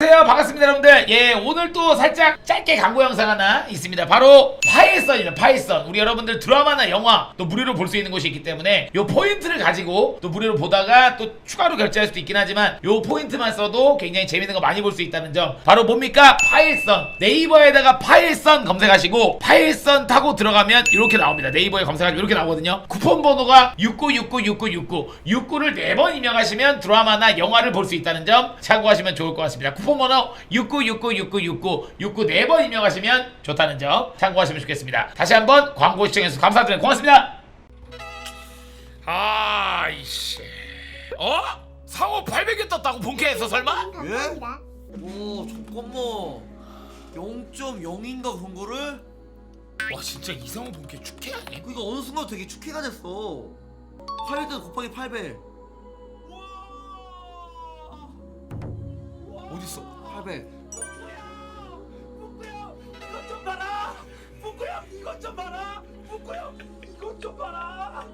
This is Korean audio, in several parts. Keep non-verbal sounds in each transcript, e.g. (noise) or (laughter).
안녕하세요. 반갑습니다 여러분들. 예 오늘 또 살짝 짧게 광고 영상 하나 있습니다. 바로 파일선입니다 파일선 우리 여러분들 드라마나 영화 또 무료로 볼 수 있는 곳이 있기 때문에 요 포인트를 가지고 또 무료로 보다가 또 추가로 결제할 수도 있긴 하지만 요 포인트만 써도 굉장히 재밌는 거 많이 볼 수 있다는 점. 바로 뭡니까? 파일선 네이버에다가 파일선 검색하시고 파일선 타고 들어가면 이렇게 나옵니다. 네이버에 검색하시면 이렇게 나오거든요. 쿠폰 번호가 69696969 69를 4번 입력하시면 드라마나 영화를 볼 수 있다는 점 참고하시면 좋을 것 같습니다 쿠폰 번호 69696969 69 4번 입력하시면 좋다는 점 참고하시면 좋겠습니다 다시 한번 광고 시청해주셔서 감사드립니다 고맙습니다 아이씨 어? 상호 800개 떴다고 본캐에서 설마? 예? 오 잠깐만 0.0인가 그런 거를? 와 진짜 이상호 본캐 축해 아니야? 그니까 어느 순간 되게 축해가 됐어 800 곱하기 800 어딨어? 800 북구형 이것 좀 봐라 북구형 이것 좀 봐라 북구형 이것 좀 봐라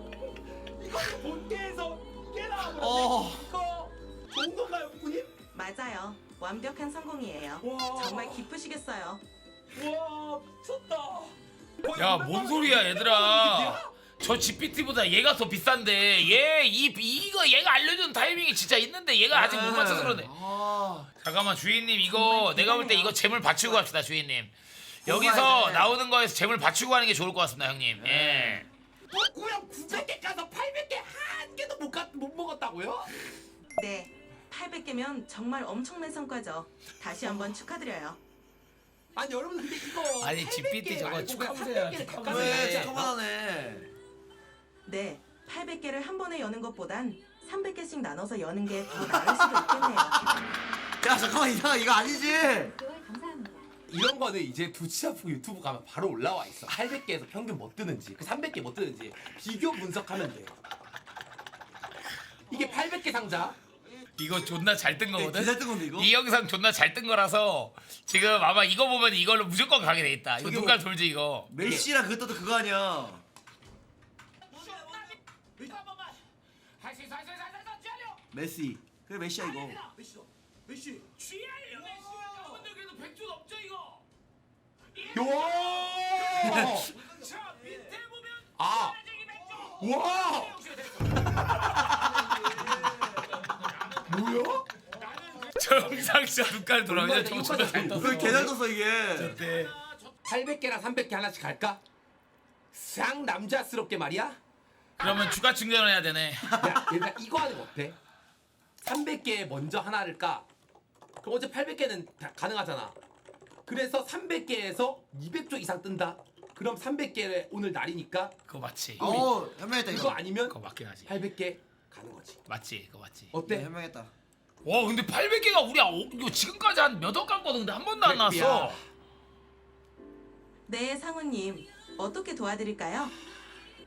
이거 본계에서 이게 어. 이거 좋은 건가요 북구님? 맞아요. 완벽한 성공이에요. 와. 정말 기쁘시겠어요. 우와 미쳤다 야뭔 소리야 얘들아 저 GPT보다 얘가 더 비싼데 얘 이 이거 얘가 알려준 타이밍이 진짜 있는데 얘가 아직 못 맞춰서 그러네 아 잠깐만 주인님 이거 내가 볼 때 이거 재물 받치고 갑시다 주인님 여기서 돼. 나오는 거에서 재물 받치고 가는 게 좋을 것 같습니다 형님 예. 북구형 900개 까서 800개 한 개도 못, 가, 못 먹었다고요? 네. 800개면 정말 엄청난 성과죠. 다시 한번 축하드려요. 아니 여러분 근데 이거 아니, 800개 GPT 저거 말고 축하보세요, 300개 를 축하보세요. 왜 네. 잠깐만 하네 네. 800개를 한 번에 여는 것보단 300개씩 나눠서 여는 게 더 나을 수도 있겠네요. 야 잠깐만 이거 이거 아니지 이런 거는 이제 두치아프 유튜브 가면 바로 올라와 있어. 800개에서 평균 뭐 뜨는지, 그 300개 뭐 뜨는지 비교 분석하면 돼. 이게 800개 상자. 이거 존나 잘 뜬 거거든 개잘 뜬 건데 이거? 이 영상 존나 잘 뜬 거라서 지금 아마 이거 보면 이걸로 무조건 가게 돼 있다 이거 저기 눈깔 뭐- 돌지 이거 메시랑 그것도 그거 아니야 있어 할수 있어 쥐알려! 메시. 그래 메시야 이거. 메시 메시. 쥐알려! 여러분들 그래도 100조 넘죠 이거? 요! 자 밑에 보면 아, 와! 뭐야? 저 영상 진짜 눈깔 저거 존나 잘 떴어 그거 개잘 떴어 이게? 네. 800개랑 300개 하나씩 갈까? 쌍 남자스럽게 말이야? 그러면 추가 충전을 해야 되네 야, 얘들아 이거 하는 거 어때? 300개 먼저 하나를 까. 그럼 어제 800개는 다 가능하잖아. 그래서 300개에서 200조 이상 뜬다. 그럼 300개 오늘 날이니까 그거 맞지 어 현명했다 이거 이거 아니면 그거 맞긴 하지 800개 가는 거지. 맞지 그거 맞지 어때? 네, 현명했다 와 근데 800개가 우리 아, 어, 이거 지금까지 한 몇억 깠거든 근데 한 번도 안 나왔어 네, 상우님. 어떻게 도와드릴까요?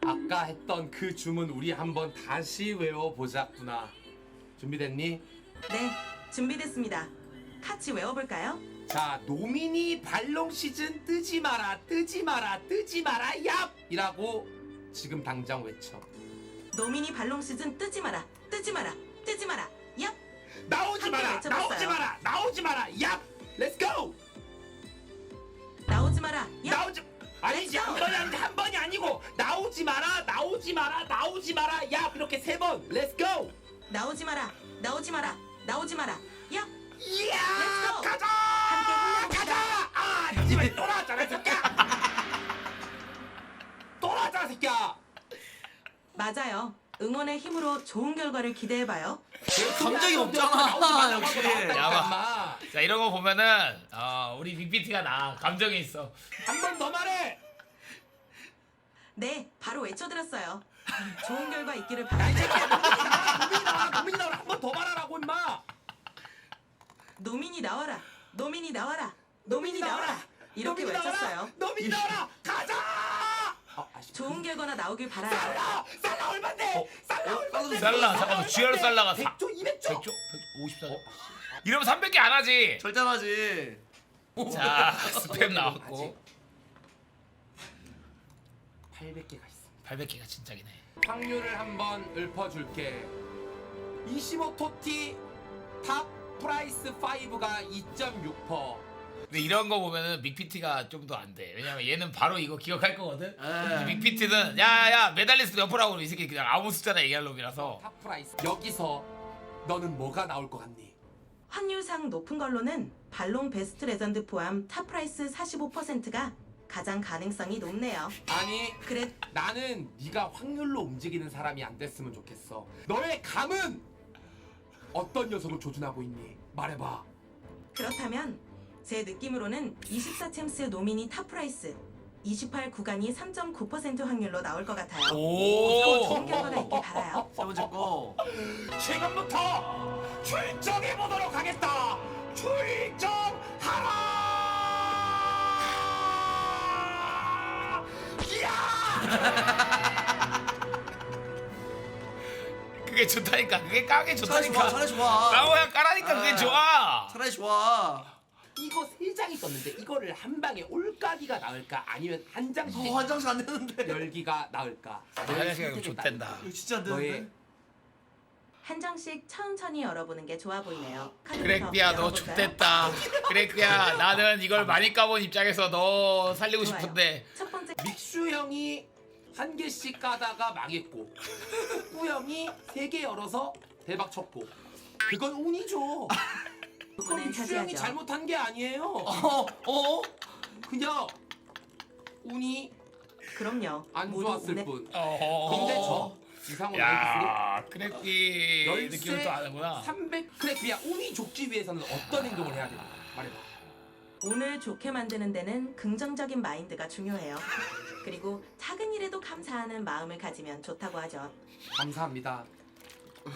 아까 했던 그 주문 우리 한번 다시 외워보자꾸나. 준비됐니? 네. 준비됐습니다. 같이 외워볼까요? 자, 노미니 발롱 시즌 뜨지 마라, 뜨지 마라, 뜨지 마라, 얍! 이라고 지금 당장 외쳐. 노미니 발롱 시즌 뜨지 마라. 뜨지 마라. 뜨지 마라. 얍! 나오지 함께 마라, 외쳐봤어요. 나오지 마라, 나오지 마라, 얍! 렛츠 고! 나오지 마라. 얍! 나오지 아니지 한 번이 아니지 한 번이 아니고 나오지 마라, 나오지 마라, 나오지 마라, 얍! 이렇게 세 번. 렛츠 고! 나오지 마라. 나오지 마라. 나오지 마라. 얍! 이야! Let's go. 가자! 함께. 가자! 아, 이 집에 또 나왔잖아, 이 새끼야! (laughs) 또 나왔잖아, 이 새끼야! 맞아요. 응원의 힘으로 좋은 결과를 기대해봐요. 감정이 없잖아 역시 야, 자 이런 거 보면은 어, 우리 BPT가 나 감정이 있어 한번 더 말해! 네, 바로 외쳐드렸어요. (laughs) 좋은 결과 있기를 야, 이 바랍니다. 새끼야! 노민이 나와라, 노민이 나와라! 한 번 더 말하라고, 임마! 노민이 나와라. 노민이 나와라. 노민이 나와라. 이렇게 노민이 나와라! 외쳤어요. 노민이 나와라! 가자! 아, 아쉽다. 좋은 결과나 나오길 바라요. 살라! 살라 얼만데? 살라 얼만데? 살라 잠깐만 쥐얼 살라가 100조, 200조? 100조? 154조? 이러면 300개 안 하지 절단하지 자 스팸 나왔고 800개가 있어. 800개가 진짜긴 해 확률을 한번 읊어줄게. 25토티 탑 프라이스 5가 2.6%. 근데 이런 거 보면은 빅피티가 좀 더 안 돼. 왜냐면 얘는 바로 이거 기억할 거거든. 에. 빅피티는 야야 메달리스트 몇 프로라고 이 새끼 그냥 아무 숫자나 얘기할 놈이라서. 탑 프라이스. 여기서 너는 뭐가 나올 것 같니? 확률상 높은 걸로는 발롱 베스트 레전드 포함 탑 프라이스 45%가 가장 가능성이 높네요. 아니 그래 나는 네가 확률로 움직이는 사람이 안 됐으면 좋겠어. 너의 감은 어떤 녀석을 조준하고 있니? 말해봐. 그렇다면 제 느낌으로는 24 챔스 노미니 탑 프라이스 28 구간이 3.9% 확률로 나올 것 같아요. 오. 좋은 결과가 있길 바라요. 세 번째 거. 지금부터 출정해 보도록 하겠다. 출정하라. (laughs) 그게 좋다니까. 그게 까게 차라리 좋아, 좋다니까. 차라리 좋아. 나오야 까라니까 그게 아. 좋아. 차라리 좋아. 이거 세 장이 떴는데 이거를 한 방에 올까기가 나을까 아니면 한 장씩 어, 한 장씩 안 되는데. (laughs) 열기가 나을까? 한 장씩 좋댄다. 이거 진짜 안 되는데. 한 장씩 천천히 열어보는 게 좋아 보이네요. 그렉비야 너 열어볼까요? 좋댔다. 그렉비야 나는 이걸 많이 까본 입장에서 너 살리고 좋아요. 싶은데 첫 번째 믹슈 형이 한 개씩 까다가 망했고 꾸 형이 세 개 열어서 대박 쳤고 그건 운이죠. 그건 차지하죠. 잘못한 게 아니에요. 어, 어? 그냥 운이 그럼요. 안 모두 좋았을 뿐. 어허. 근데 저 이상훈 야 크렉비 느낌을 또 아는구나 300 크래피야 운이 좋기 위해서는 어떤 행동을 해야 되나 말해봐. 오늘 좋게 만드는 데는 긍정적인 마인드가 중요해요. 그리고 작은 일에도 감사하는 마음을 가지면 좋다고 하죠. 감사합니다.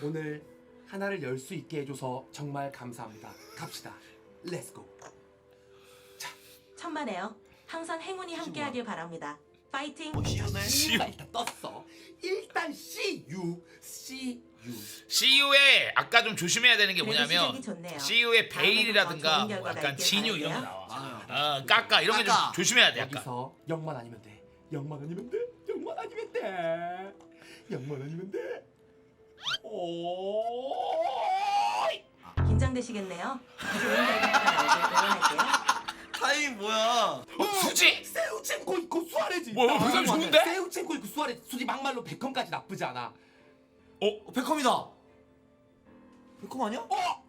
오늘 하나를 열 수 있게 해줘서 정말 감사합니다. 갑시다. 렛츠고. 천만에요. 항상 행운이 함께하길 바랍니다. 파이팅! 어, 시원해. C가 일단 떴어. 일단 C U C. CU에 아까 좀 조심해야 되는 게 뭐냐면 좋네요. CU에 베일이라든가 뭐 약간 진유 이런 거. 나와 맞아요. 어 까까 이런 거좀 까까. 조심해야 돼 약간 여기서 0만 아니면 돼. 0만 아니면 돼. 0만 아니면 돼. 0만 아니면 돼. 오. 긴장되시겠네요. 좋은 결과가 나오길 응원할게요. 타이밍 뭐야? 어, 수지? 세우첸코 있고 수아레즈. 뭐야, 그 사람 좋은데? 세우첸코 있고 수아레즈. 솔직히 막말로 베컴까지 나쁘지 않아. 어, 베컴이다. 베컴 아니야? 어?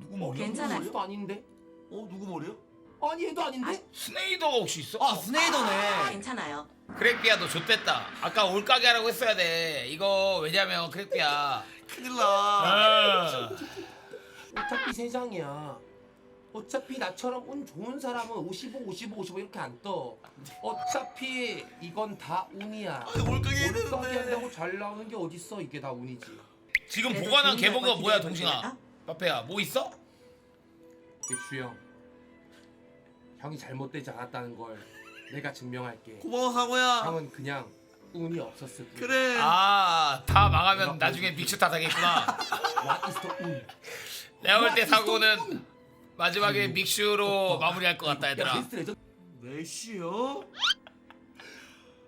누구 머리야? 괜찮아요. 얘도 아닌데? 어, 누구 머리야? 아니 얘도 아닌데? 스네이더가 혹시 있어? 아, 스네이더네. 괜찮아요. 크랙비야 너 좆됐다 아까 올가게 하라고 했어야 돼 이거 왜냐면 크랙비야 (laughs) 큰일 나. 어. 어차피 세 장이야. 어차피 나처럼 운 좋은 사람은 55, 55, 55 이렇게 안 떠. 어차피 이건 다 운이야. 되는데. 한다고 잘 나오는 게 어딨어? 이게 다 운이지. 지금 보관한 개봉가 뭐야 동신아. 빠페야 뭐 있어? 백슈 형. 형이 잘못되지 않았다는 걸 내가 증명할게. 고마워, 상호야. 형은 그냥 운이 없었을 뿐. 그래. 아다 망하면 나중에 믹스 다 되겠구나 What is the 운? 내가 볼 때 사고는 마지막에 믹슈로 마무리할 것 같다 야, 얘들아 베스트 레전드 메시요?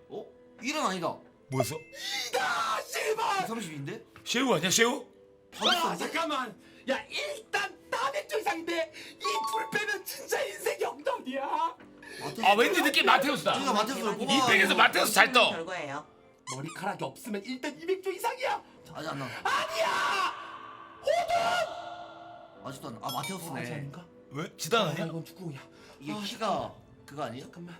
어? 1은 아니다. 뭐였어? 아, 씨발! 130인데? 쉐우 아니야 쉐우? 아, 잠깐만. 야, 일단 다백조 이상인데 이 둘 빼면 진짜 인생 영덕이야. 아 왠지 느낌 마테우스다 마테우스를 대박이다. 뽑아. 이 팩에서 마테우스 잘 떠. 결과예요. 머리카락이 없으면 일단 200조 이상이야. 아직 안 나. 아니야. 아직도 안 나. 아, 마테우스네. 아닌가? 왜? 지단 아, 아니야? 이건 축구야. 이게 아, 키가 그거 아니야? 잠깐만.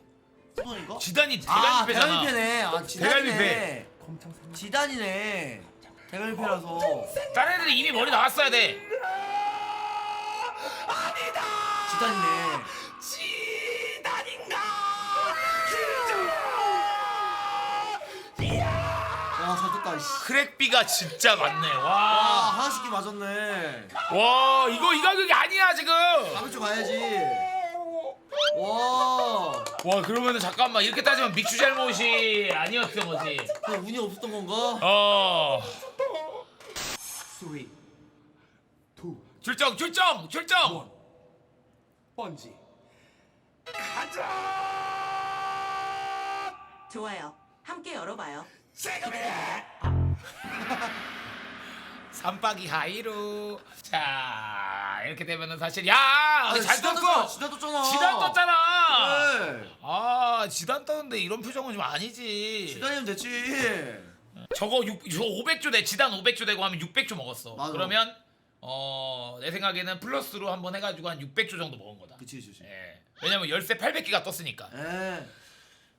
수돈인가? 지단이 아, 대갈비패잖아 대갈비패네. 아, 대갈비패. 지단이네. 지단이네. 대갈비패라서. 다른 애들이 이미 머리 나왔어야 돼 지단이네. 지단인가? 떴다, 씨. 크랙비가 진짜 많네 와, 와. 하나씩 게 맞았네. 와 이거 이 가격이 아니야 지금 다음 주 가야지. 와, 와 그러면은 잠깐만 이렇게 따지면 믹슈 잘못이 아니었던 거지 그냥 운이 없었던 건가? 어3 2 출정 출정 출정 1 번지. 가자. 좋아요. 함께 열어봐요. 지금이야. (laughs) 삼박이 하이루. 자 이렇게 되면은 사실 야 아니, 잘 지단 떴어. 떴잖아, 지단 떴잖아. 지단 떴잖아. 네. 아 지단 떴는데 이런 표정은 좀 아니지. 지단이면 됐지. 저거 6, 저 500조 돼 지단 500조 되고 하면 600조 먹었어. 맞아. 그러면 어 내 생각에는 플러스로 한번 해가지고 한 600조 정도 먹은 거다. 그치 그치. 그치. 예. 왜냐면 열쇠 800개가 떴으니까. 에.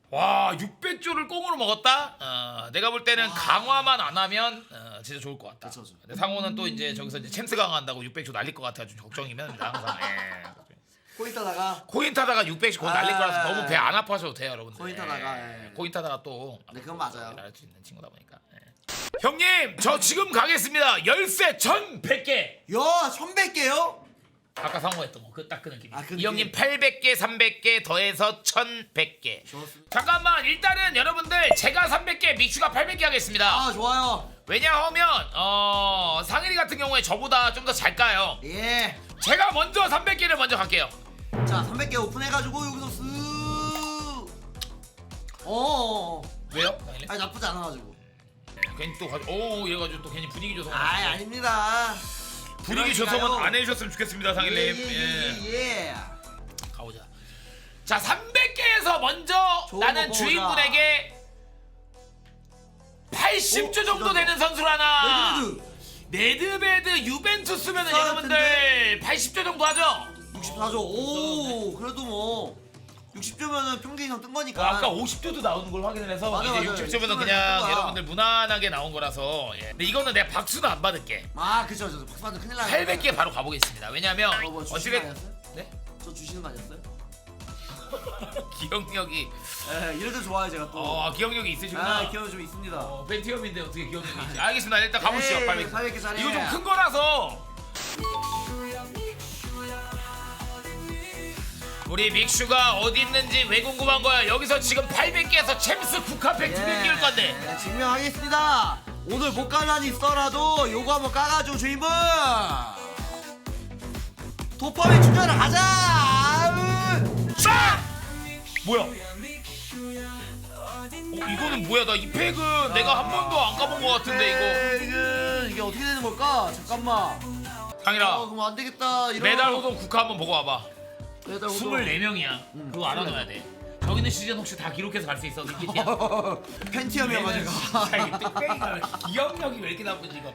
와 600조를 꽁으로 먹었다. 어, 내가 볼 때는 강화만 안 하면 어, 진짜 좋을 것 같다. 그쵸, 그쵸. 근데 상호는 또 이제 저기서 이제 챔스 강화한다고 600조 날릴 것 같아 좀 걱정이면 항상. 예. 코인 따다가. 코인 타다가 600조 곧 날릴 아, 거라서 너무 배 예. 안 아파하셔도 돼요 여러분들. 코인 타다가, 예. 코인 타다가 또. 네, 그건 맞아요. 날릴 수 있는 친구다 보니까. 예. 형님 저 지금 가겠습니다. 열쇠 1100개. 야, 1100개요? 아까 상호했던 거그딱그 느낌. 아, 그 이 형님 느낌. 800개, 300개 더해서 1100개. 좋습니다. 잠깐만 일단은 여러분들 제가 300개 믹슈가 800개 하겠습니다. 아, 좋아요. 왜냐하면 어 상일이 같은 경우에 저보다 좀 더 잘 까요. 예. 제가 먼저 300개를 먼저 갈게요. 자, 300개 오픈해가지고 여기서 쓱. 어어어. 왜요? 상일님? 아니, 나쁘지 않아가지고. 괜히 또 가지고 오 이래가지고 또 괜히 분위기 조성. 아이, 아닙니다. 분위기 그러니까요. 조성은 안 해주셨으면 좋겠습니다 상일님. 예, 예, 예, 예, 예. 가보자. 자 300개에서 먼저 좋은 나는 거 주인분에게 80조 어, 정도. 되는 선수를 하나. 레드드. 네드베드 유벤투스면은 쌀 여러분들 80조 정도 하죠? 64조. 오, 그래도 뭐 60조면은 평균 이상 뜬 거니까. 어, 아까 50조도 나오는 걸 확인을 해서 맞아, 이제 맞아. 60조면은 60조면 그냥 뜬 거야. 여러분들 무난하게 나온 거라서 예. 근데 이거는 내가 박수도 안 받을게 아, 그쵸, 저 박스 받으면 큰일 나요. 800개 바로 가보겠습니다 왜냐면 어, 뭐 주시는 거 어찌됐 아니었어요? 네? 저 주시는 거 아니었어요? (laughs) 기억력이 예, 이럴 때 좋아요, 제가 또. 어 기억력이 있으시구나 아, 기억 좀 있습니다. 어, 벤티엄인데 어떻게 기억력이 있지 알겠습니다 일단 가보시죠 에이, 800개 800개 짜리. 이거 좀 큰 거라서 우리 믹슈가 어디 있는지 왜 궁금한 거야 여기서 지금 800개에서 챔스 국카팩 두개 끼울 건데 예, 증명하겠습니다. 오늘 못 한이 있더라도 요거 한번 까가지고 주인분 도파민 충전을 가자. 아으. 자! 뭐야? 어, 이거는 뭐야? 나 이 팩은 내가 한 번도 안 까본 것 같은데 이거. 이거 이게 어떻게 되는 걸까? 잠깐만. 아 상일아, 그럼 안 되겠다. 이런 메달 호동 국화 한번 보고 와봐. 메달 호동. 24명이야. 그거 알아놔야 돼. 저기 있는 시즌 혹시 다 기록해서 갈 수 있어? (laughs) 팬티엄이어가지고. 뚝배기가 기억력이 왜 이렇게 나쁘지 이거?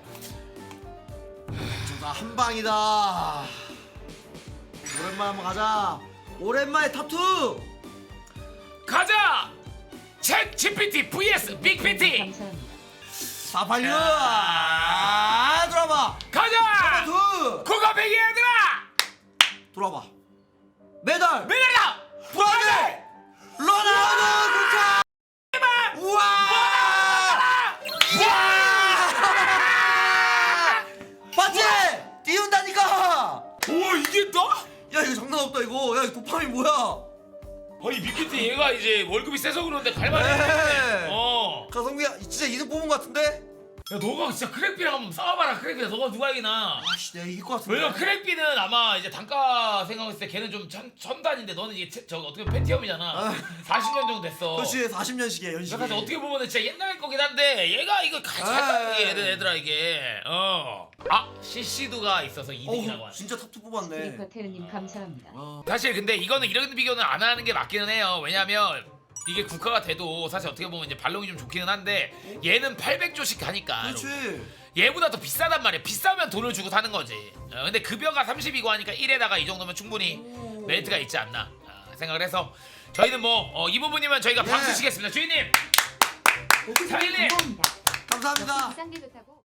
저다 한 방이다. 오랜만에 한번 가자. 오랜만에 탑2 가자! 챗 GPT vs 빅 PT 감사합니다. 아, 들어봐. 가자! 탑2 국화팩이 얘들아! 들어봐. 메달. 메달이다! 브라질. 로나우드 국가. 우와. 우와. 봤지? 띄운다니까. 오 이게 또? 야 이거 장난 없다 이거. 야 이거 도파민 뭐야? 아니 빅히트 얘가 이제 월급이 세서 그런데 갈만해. 네. 어. 가성비야 진짜 이득 뽑은 것 같은데? 야 너가 진짜 크랙비랑 한번 싸워봐라 크랙비랑 너가 누가 이기나. 아씨 내가 이길 것 같은데. 왜냐면 크랙비는 아마 이제 단가 생각했을 때 걔는 좀 천, 천단인데 너는 이제 체- 저거 어떻게 보면 팬티엄이잖아. 아. 40년 정도 됐어. 그렇지 40년씩이야 연식이. 그래서 어떻게 보면 진짜 옛날 거긴 한데 얘가 이거 같이 아. 한다 이게 얘들 얘들아 이게 어. 아 CC도가 있어서 2등이라고 어우 하네. 진짜 탑2 뽑았네. 스니커 테르님 감사합니다. 어. 사실 근데 이거는 이런 비교는 안 하는 게 맞기는 해요. 왜냐면 이게 국가가 돼도 사실 어떻게 보면 이제 발롱이 좀 좋기는 한데 얘는 800조씩 가니까 그렇지. 얘보다 더 비싸단 말이야. 비싸면 돈을 주고 사는 거지. 어, 근데 급여가 30이고 하니까 1에다가 이 정도면 충분히 메리트가 있지 않나 아, 생각을 해서 저희는 뭐 어, 이 부분이면 저희가 네. 박수 치겠습니다. 주인님, 사장님. 감사합니다. 감사합니다. 비싼 게 좋다고.